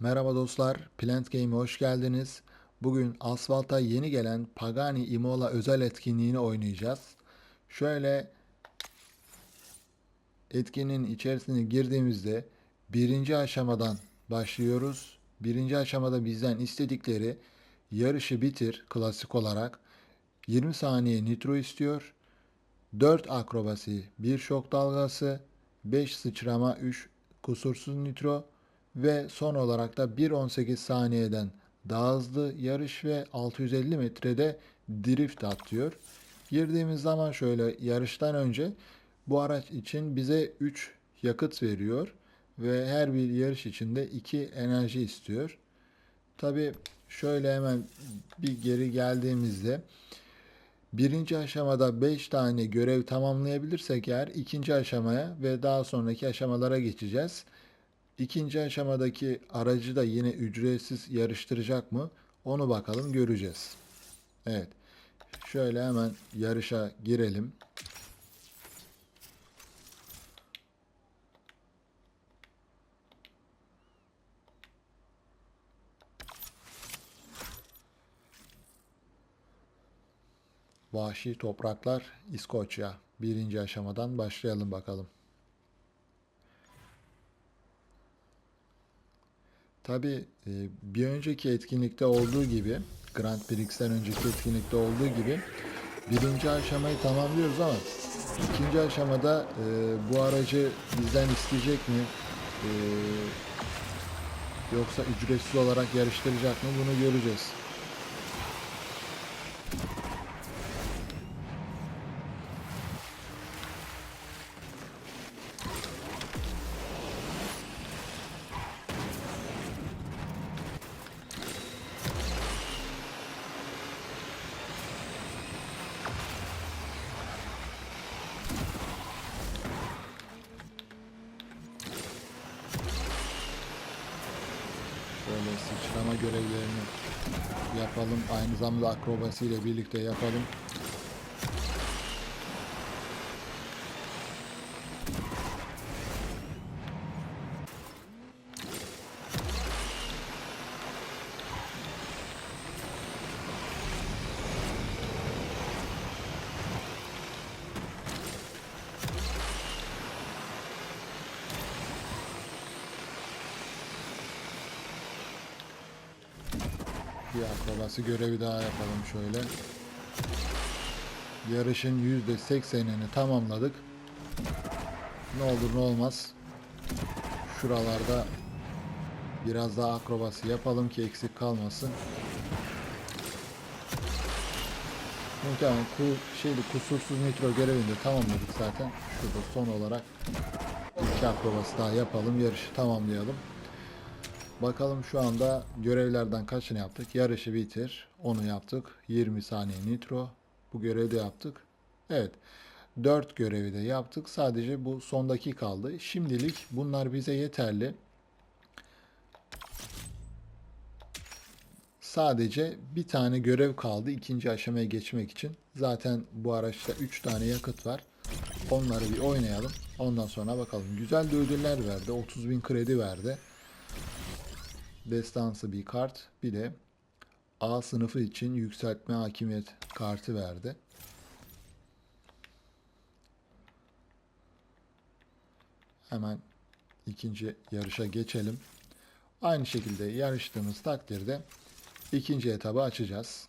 Merhaba dostlar, Plant Game'e hoş geldiniz. Bugün asfalta yeni gelen Pagani Imola özel etkinliğini oynayacağız. Şöyle etkinin içerisine girdiğimizde birinci aşamadan başlıyoruz. Birinci aşamada bizden istedikleri yarışı bitir klasik olarak 20 saniye nitro istiyor. 4 akrobasi, 1 şok dalgası, 5 sıçrama, 3 kusursuz nitro ve son olarak da 1.18 saniyeden daha hızlı yarış ve 650 metrede drift atıyor. Girdiğimiz zaman şöyle yarıştan önce bu araç için bize 3 yakıt veriyor ve her bir yarış içinde 2 enerji istiyor. Tabi şöyle hemen bir geri geldiğimizde Birinci aşamada 5 tane görev tamamlayabilirsek eğer ikinci aşamaya ve daha sonraki aşamalara geçeceğiz. İkinci aşamadaki aracı da yine ücretsiz yarıştıracak mı? Onu bakalım göreceğiz. Evet. Şöyle hemen yarışa girelim. Vahşi Topraklar İskoçya. Birinci aşamadan başlayalım bakalım. Tabi bir önceki etkinlikte olduğu gibi Grand Prix'ten önceki etkinlikte olduğu gibi birinci aşamayı tamamlıyoruz ama ikinci aşamada e, bu aracı bizden isteyecek mi E, yoksa ücretsiz olarak yarıştıracak mı bunu göreceğiz. Şöyle sıçrama görevlerini yapalım. Aynı zamanda akrobasi ile birlikte yapalım. Bir akrobasi görevi daha yapalım şöyle. Yarışın %80'ini tamamladık. Ne olur ne olmaz. Şuralarda biraz daha akrobasi yapalım ki eksik kalmasın. Muhtemelen ku, şeyli kusursuz nitro görevini de tamamladık zaten. Şurada son olarak iki akrobasi daha yapalım. Yarışı tamamlayalım. Bakalım şu anda görevlerden kaçını yaptık? Yarışı bitir. Onu yaptık. 20 saniye nitro. Bu görevi de yaptık. Evet. 4 görevi de yaptık. Sadece bu sondaki kaldı. Şimdilik bunlar bize yeterli. Sadece bir tane görev kaldı ikinci aşamaya geçmek için. Zaten bu araçta 3 tane yakıt var. Onları bir oynayalım. Ondan sonra bakalım. Güzel de ödüller verdi. 30 bin kredi verdi. Destansı bir kart. Bir de A sınıfı için yükseltme hakimiyet kartı verdi. Hemen ikinci yarışa geçelim. Aynı şekilde yarıştığımız takdirde ikinci etabı açacağız.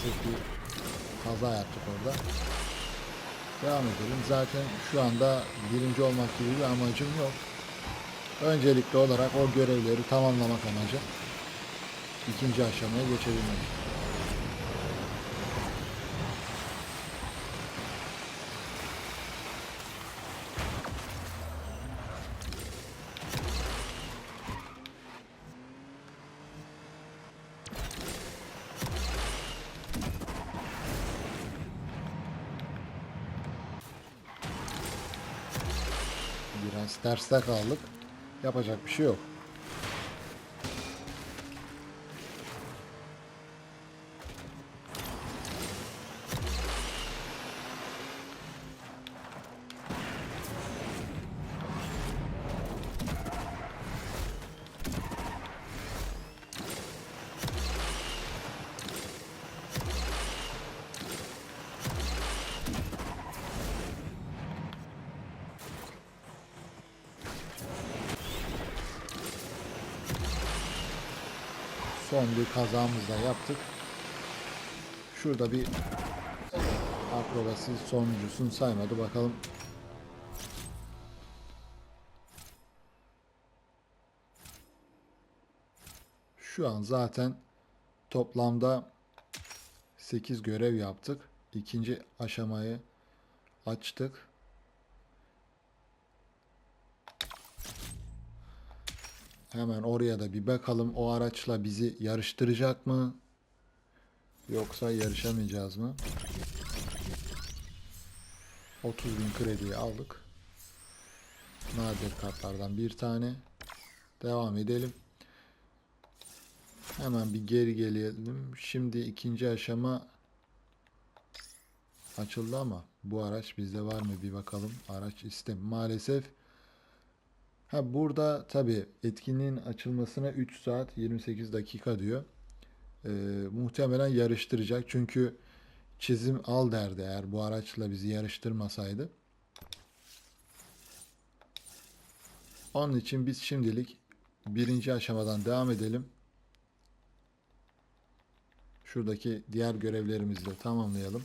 Maalesef bir kaza yaptık orada. Devam edelim. Zaten şu anda birinci olmak gibi bir amacım yok. Öncelikli olarak o görevleri tamamlamak amacı ikinci aşamaya geçebilmek. Biraz terste kaldık. Yapacak bir şey yok. Son bir kazamızı da yaptık. Şurada bir akrobasi sonuncusunu saymadı. Bakalım. Şu an zaten toplamda 8 görev yaptık. İkinci aşamayı açtık. Hemen oraya da bir bakalım. O araçla bizi yarıştıracak mı? Yoksa yarışamayacağız mı? 30 bin krediyi aldık. Nadir kartlardan bir tane. Devam edelim. Hemen bir geri gelelim. Şimdi ikinci aşama açıldı ama bu araç bizde var mı bir bakalım. Araç istem maalesef Ha burada tabii etkinliğin açılmasına 3 saat 28 dakika diyor. Ee, muhtemelen yarıştıracak çünkü çizim al derdi eğer bu araçla bizi yarıştırmasaydı. Onun için biz şimdilik birinci aşamadan devam edelim. Şuradaki diğer görevlerimizi de tamamlayalım.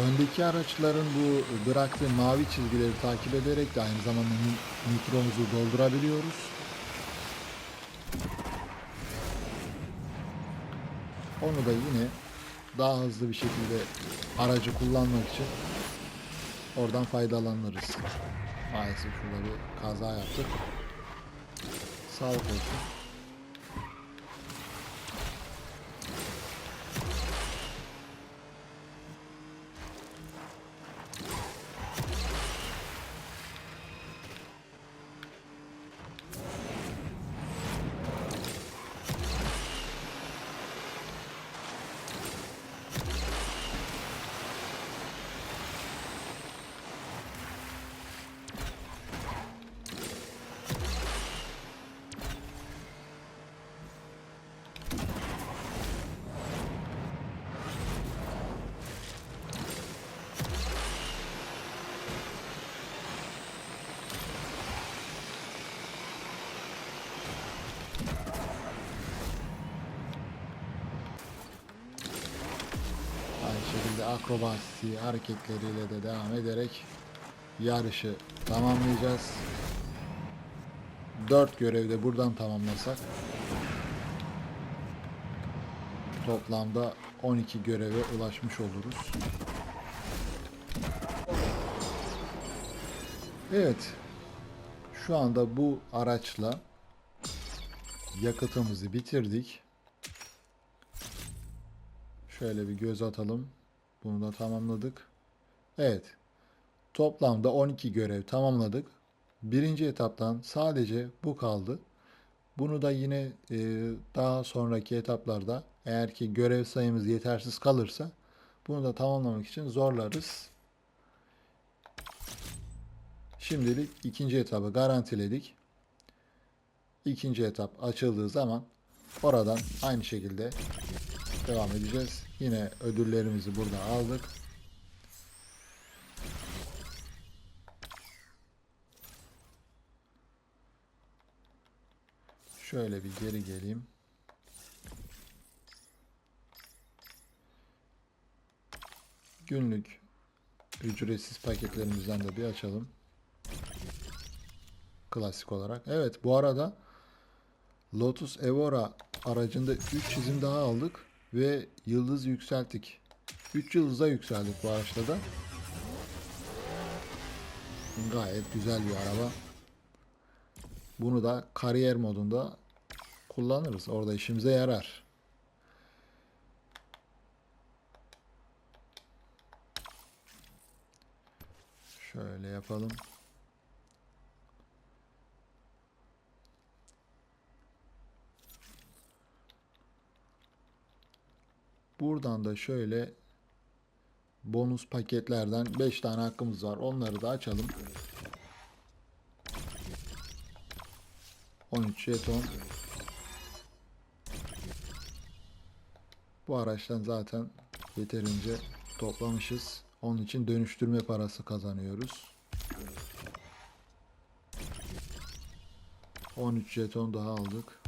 Öndeki araçların bu bıraktığı mavi çizgileri takip ederek de aynı zamanda ni- nitromuzu doldurabiliyoruz. Onu da yine daha hızlı bir şekilde aracı kullanmak için oradan faydalanırız. Maalesef şurada bir kaza yaptık. Sağlık olsun. Akrobasi hareketleriyle de devam ederek yarışı tamamlayacağız. 4 görevde buradan tamamlasak toplamda 12 göreve ulaşmış oluruz. Evet. Şu anda bu araçla yakıtımızı bitirdik. Şöyle bir göz atalım. Bunu da tamamladık. Evet. Toplamda 12 görev tamamladık. Birinci etaptan sadece bu kaldı. Bunu da yine e, daha sonraki etaplarda eğer ki görev sayımız yetersiz kalırsa bunu da tamamlamak için zorlarız. Şimdilik ikinci etabı garantiledik. ikinci etap açıldığı zaman oradan aynı şekilde devam edeceğiz. Yine ödüllerimizi burada aldık. Şöyle bir geri geleyim. Günlük ücretsiz paketlerimizden de bir açalım. Klasik olarak. Evet bu arada Lotus Evora aracında 3 çizim daha aldık ve yıldız yükselttik. 3 yıldıza yükseldik bu araçta da. Gayet güzel bir araba. Bunu da kariyer modunda kullanırız. Orada işimize yarar. Şöyle yapalım. Buradan da şöyle bonus paketlerden 5 tane hakkımız var. Onları da açalım. 13 jeton. Bu araçtan zaten yeterince toplamışız. Onun için dönüştürme parası kazanıyoruz. 13 jeton daha aldık.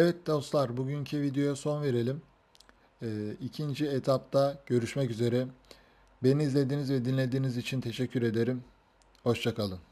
Evet dostlar bugünkü videoya son verelim. Ee, ikinci etapta görüşmek üzere. Beni izlediğiniz ve dinlediğiniz için teşekkür ederim. Hoşçakalın.